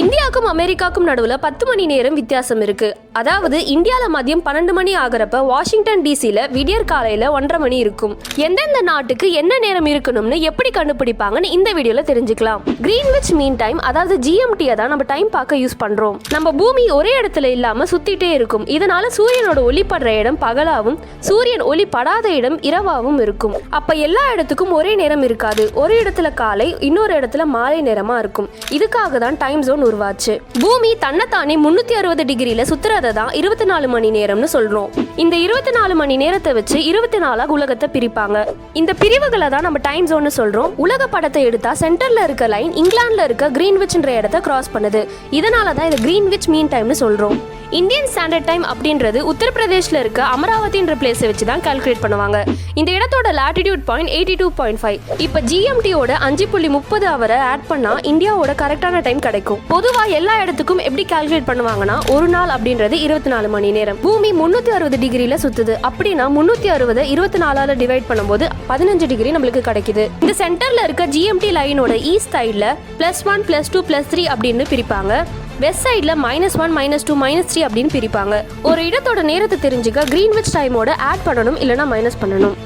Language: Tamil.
இந்தியாவுக்கும் அமெரிக்காவுக்கும் நடுவில் பத்து மணி நேரம் வித்தியாசம் இருக்கு. அதாவது இந்தியாவில் மதியம் பன்னெண்டு மணி ஆகிறப்ப வாஷிங்டன் டிசியில் விடியற் காலையில் ஒன்றரை மணி இருக்கும். எந்தெந்த நாட்டுக்கு என்ன நேரம் இருக்கணும்னு எப்படி கண்டுபிடிப்பாங்கன்னு இந்த வீடியோவில் தெரிஞ்சுக்கலாம். கிரீன்விச் மீன் டைம் அதாவது ஜிஎம்டியை தான் நம்ம டைம் பார்க்க யூஸ் பண்ணுறோம் நம்ம பூமி ஒரே இடத்துல இல்லாமல் சுத்திட்டே இருக்கும். இதனால சூரியனோட ஒளி படுற இடம் பகலாவும் சூரியன் ஒளி படாத இடம் இரவாவும் இருக்கும். அப்ப எல்லா இடத்துக்கும் ஒரே நேரம் இருக்காது. ஒரு இடத்துல காலை இன்னொரு இடத்துல மாலை நேரமா இருக்கும். இதுக்காக தான் டைம் ஜோன் உருவாச்சு. பூமி தன்னைத்தானே முன்னூத்தி அறுபது டிகிரியில சுத்துறதை தான் இருபத்தி நாலு மணி நேரம்னு சொல்றோம். இந்த இருபத்தி நாலு மணி நேரத்தை வச்சு இருபத்தி நாலாக உலகத்தை பிரிப்பாங்க. இந்த பிரிவுகளை தான் நம்ம டைம் ஜோன்னு சொல்றோம். உலக படத்தை எடுத்தா சென்டர்ல இருக்க லைன் இங்கிலாந்துல இருக்க கிரீன்விச்ன்ற இடத்த கிராஸ் பண்ணுது. இதனால தான் இது கிரீன்விச் மீன் டைம்னு சொல்றோம். இந்தியன் ஸ்டாண்டர்ட் டைம் அப்படின்றது உத்தரப்பிரதேஷ்ல இருக்க அமராவதின்ற பிளேஸை வச்சு தான் கால்குலேட் பண்ணுவாங்க. இந்த இடத்தோட latitude point eighty two point five இப்போ ஜிஎம்டியோட அஞ்சு புள்ளி முப்பது அவரை ஆட் பண்ணா இந்தியாவோட கரெக்டான டைம் கிடைக்கும். பொதுவாக எல்லா இடத்துக்கும் எப்படி கால்குலேட் பண்ணுவாங்கன்னா ஒரு நாள் அப்படின்றது இருபத்தி நாலு மணி நேரம். பூமி முந்நூற்றி அறுபது டிகிரியில் சுற்றுது அப்படின்னா முந்நூற்றி அறுபது இருபத்தி நாலால் டிவைட் பண்ணும்போது பதினஞ்சு டிகிரி நம்மளுக்கு கிடைக்குது. இந்த சென்டரில் இருக்க ஜிஎம்டி லைனோட ஈஸ்ட் சைடில் plus one plus two plus three அப்படின்னு பிரிப்பாங்க. வெஸ்ட் சைடில் minus one minus two minus three அப்படின்னு பிரிப்பாங்க. ஒரு இடத்தோட நேரத்தை தெரிஞ்சுக்க கிரீன்விச் டைமோட ஆட் பண்ணணும் இல்லைனா மைனஸ் பண்ணணும்.